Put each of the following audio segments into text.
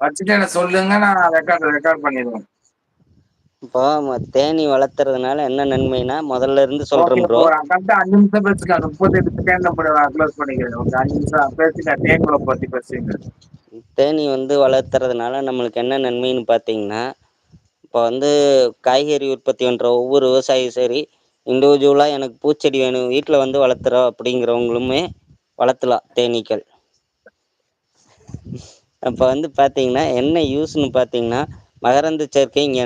வச்சுட்டு என்ன சொல்லுங்க நா ரெக்கார்ட் ரெக்கார்ட் பண்ணிருவே இப்போ தேனீ வளர்த்துறதுனால என்ன நன்மைனா முதல்ல இருந்து சொல்றேன் ப்ரோ கரெக்டா அஞ்சு நிமிஷோ பேசுங்க முப்பத்தெட்டு செகண்ட்ல க்ளோஸ் பண்ணிக்கிறே ஓகே அஞ்சு நிமிஷோ பேசுங்க தேன்கள பத்தி பேசுங்க. தேனீ வந்து வளர்த்துறதுனால நம்மளுக்கு என்ன நன்மைன்னு பாத்தீங்கன்னா இப்போ வந்து காய்கறி உற்பத்தி பண்ற ஒவ்வொரு விவசாயி சரி இண்டிவிஜுவலா எனக்கு பூச்செடி வேணு வீட்ல வந்து வளர்த்துறோ அப்படிங்கறவங்களுமே வளர்த்தலா தேனீக்கள். அப்ப வந்து பாத்தீங்கன்னா என்ன யூஸ்ன்னு பாத்தீங்கன்னா மகரந்த சேர்க்கை இங்க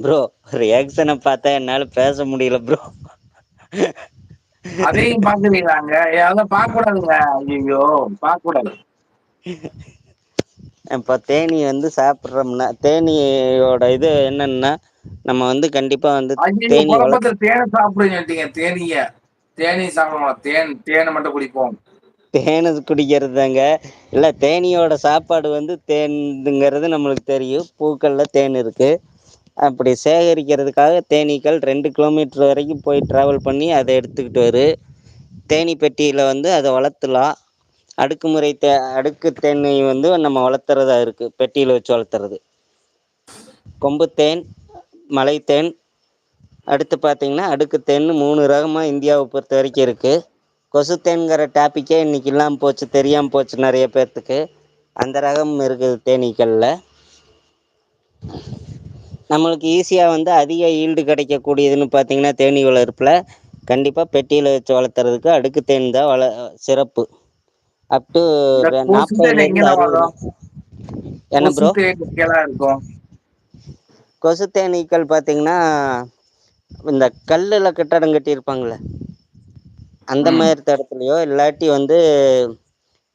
ப்ரோ ரியாக்சன பாத்தா என்னால பேச முடியல ப்ரோ அதையு பாக்குறீங்களாங்க ஏ அதெல்லா பாக்க கூடாதுங்க ஐய்யய்யோ பாக்க கூடாது இப்ப தேனீ வந்து சாப்பிடுறோம்னா தேனீயோட இது என்னன்னா நம்ம வந்து கண்டிப்பா வந்து தேனீ தேன சாப்பிடுவீங்கட்டீங்க தேனீய. தேனீ சாப்பிட தேன் தேன மட்டு குடிப்போ தேனு குடிக்கிறதுங்க இல்லை தேனியோட சாப்பாடு வந்து தேனுங்கிறது நம்மளுக்கு தெரியும். பூக்களில் தேன் இருக்குது அப்படி சேகரிக்கிறதுக்காக தேனீக்கள் ரெண்டு கிலோமீட்டர் வரைக்கும் போய் ட்ராவல் பண்ணி அதை எடுத்துக்கிட்டு வரு. தேனீ பெட்டியில் வந்து அதை வளர்த்துலாம். அடுக்குமுறை தே அடுக்கு தேனை வந்து நம்ம வளர்த்துறதா இருக்குது பெட்டியில் வச்சு வளர்த்துறது. கொம்புத்தேன் மலைத்தேன் அடுத்து பார்த்தீங்கன்னா அடுக்கு தேன் மூணு ரகமாக இந்தியாவை பொறுத்த வரைக்கும் இருக்குது கொசுத்தேன்ங்கிற டாபிக்கே இன்னைக்கு இல்லாம போச்சு தெரியாம போச்சு நெறைய பேர்த்துக்கு. அந்த ரகம் இருக்குது தேனீக்கள்ல நம்மளுக்கு ஈஸியா வந்து அதிக ஈல்டு கிடைக்க கூடியதுன்னு பாத்தீங்கன்னா தேனீ வளர்ப்புல கண்டிப்பா பெட்டியில வச்சு வளர்த்துறதுக்கு அடுக்கு தேன் தா வள சிறப்பு. அப் டு தேன் நாள் என்ன ப்ரோ தேன் கொசு தேனீக்கள் பாத்தீங்கன்னா இந்த கல்லுல கட்டடோ கட்டியிருப்பாங்கள அந்த ம். மாரி எடத்துலயோ இல்லாட்டி வந்து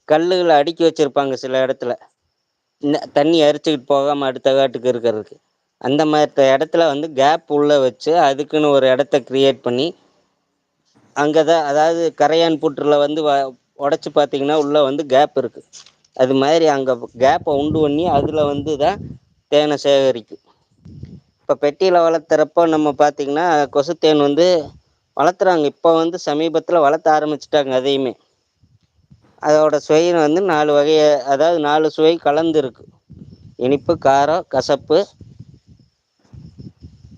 கல்லுகள அடுக்கி வச்சிருப்பாங்க சில எடத்துல இந்த தண்ணி அரிச்சுக்கிட்டு போகாம அடுத்த காட்டுக்கு இருக்கறதுக்கு. அந்த மாரி எடத்துல வந்து கேப் உள்ள வச்சு அதுக்குன்னு ஒரு எடத்த கிரியேட் பண்ணி அங்கதா அதாவது கரையான் புற்றுல வந்து ஒடைச்சு பாத்தீங்கன்னா உள்ள வந்து கேப் இருக்கு. அது மாரி அங்க கேப்ப உண்டு பண்ணி அதுல வந்துதா தேன சேகரிக்கு இப்ப பெட்டியில வளர்த்துறப்ப நம்ம பாத்தீங்கன்னா கொசுத்தேன் வந்து வளர்த்துறாங்க. இப்ப வந்து சமீபத்துல வளர்த்த ஆரம்பிச்சுட்டாங்க அதையுமே. அதோட சுவை வந்து நாலு வகைய அதாவது நாலு சுவை கலந்துருக்கு. இனிப்பு காரோ கசப்பு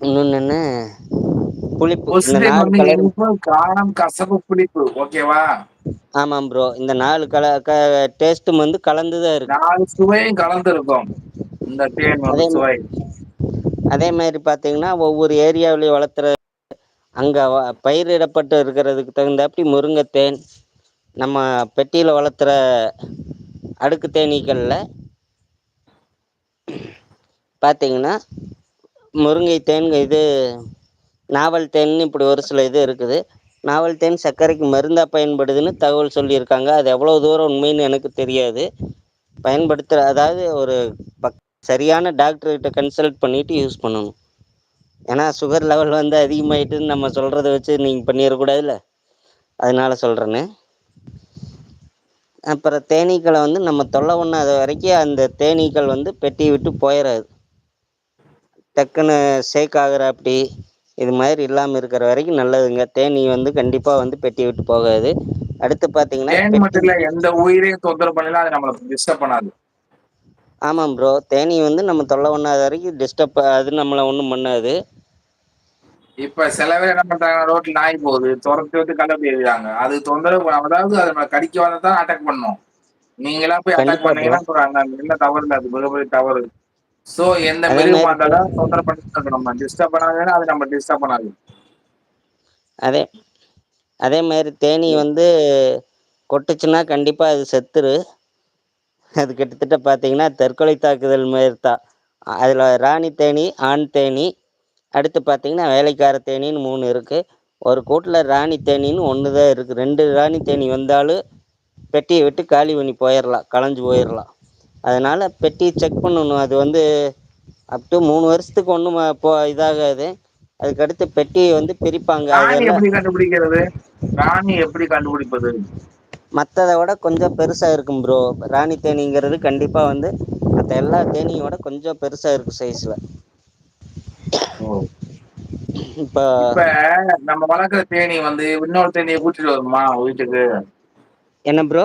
இன்னொன்னு என்ன? புளிப்பு. காரம் கசப்பு புளிப்பு. ஓகேவா ஆமா ப்ரோ இந்த நாலு கல க டேஸ்ட்டும் வந்து கலந்துதா இருக்கு. நாலு சுவையு கலந்திருக்கு இந்த தேன் அதே மா சுவை. அதே மாரி பாத்தீங்கன்னா ஒவ்வொரு ஏரியாவிலயு வளர்த்துற அங்கே பயிரிடப்பட்டு இருக்கிறதுக்கு தகுந்தாப்படி முருங்கைத்தேன் நம்ம பெட்டியில் வளர்த்துற அடுக்கு தேனீக்களில் பார்த்தீங்கன்னா முருங்கை தேன் இது நாவல் தேன் இப்படி ஒரு சில இது இருக்குது. நாவல் தேன் சர்க்கரைக்கு மருந்தாக பயன்படுதுன்னு தகவல் சொல்லியிருக்காங்க. அது எவ்வளோ தூரம் உண்மைன்னு எனக்கு தெரியாது. பயன்படுத்துகிற அதாவது ஒரு பக் சரியான டாக்டர்கிட்ட கன்சல்ட் பண்ணிவிட்டு யூஸ் பண்ணணும். ஏன்னா சுகர் லெவல் வந்து அதிகமாயிட்டுன்னு நம்ம சொல்றத வச்சு நீங்க பண்ணிட கூடாதுல்ல அதனால சொல்றேன்னு அப்புற தேனீக்கள வந்து நம்ம தொல்ல பண்ணாத வரைக்கு அந்த தேனீக்கள் வந்து பெட்டிய விட்டு போயிறாது. டக்குன்னு ஷேக் ஆகுறாப்டி இது மாரி இல்லாம இருக்கிற வரைக்கு நல்லதுங்க. தேனீ வந்து கண்டிப்பா வந்து பெட்டிய விட்டு போகாது. அடுத்து பெட்டி இல்ல எந்த உயிரியு தொந்தரவு பண்ணல அது நம்மள டிஸ்டர்ப் பண்ணாது. ஆமாம் ப்ரோ தேனீ வந்து நம்ம தொல்ல பண்ணாத வரைக்கு டிஸ்டர்ப் அது நம்மள ஒண்ணும் பண்ணாது. இப்ப சில பேர் என்ன பண்றாங்க ரோட்ல நாய் போகுது தொரத்தி விட்டு கண்ணுவட்டி எறிறாங்க அது தொந்தரவு அதாவது அது கடிக்க வந்தா அட்டாக் பண்ணு நீங்களா போய் அட்டாக் பண்ணீங்கன்னா என்ன தவறுல்ல அது மிகப்பெரிய தவறு. சோ எந்த மிருகமா மாரி இருந்தாலு தொந்தரவு பண்ணிட்டு இருக்கணு டிஸ்டர்ப் பண்ணாதுன்னா அது நம்ம டிஸ்டர்ப் பண்ணாது. அதே அதே மாரி தேனீ வந்து கொட்டுச்சுன்னா கண்டிப்பா அது செத்துரு. அது கிட்டத்தட்ட பாத்தீங்கன்னா தற்கொலை தாக்குதல் மாரித்தா அதுல ராணி தேனி ஆண் தேனி அடுத்து பாத்தீங்கன்னா வேலைக்கார தேனின்னு மூணு இருக்கு. ஒரு கூட்டுல ராணி தேனின்னு ஒண்ணுதா இருக்கு. ரெண்டு ராணி தேனி வந்தாலு பெட்டிய விட்டு காலி பண்ணி போயிரலா கலஞ்சு போயிரலா அதனால பெட்டிய செக் பண்ணணு அது வந்து அப் டு மூணு வருஷத்துக்கு ஒண்ணும் போ இதாகாது. அதுக்கடுத்து பெட்டிய வந்து பிரிப்பாங்க. ராணி அதெல்லா எப்படி கண்டுபிடிக்கிறது? ராணி எப்படி கண்டுபிடிப்பது? மத்தத விட கொஞ்சோ பெருசா இருக்கும் ப்ரோ ராணி தேனீங்கிறது கண்டிப்பா வந்து மத்த எல்லா தேனியோட கொஞ்சோ பெருசா இருக்கு சைஸ்ல இப்ப நம்ம வளர்க்குற தேனீ வந்து இன்னொரு தேனீய கூட்டிட்டு வருமா வீட்டுக்கு? என்ன ப்ரோ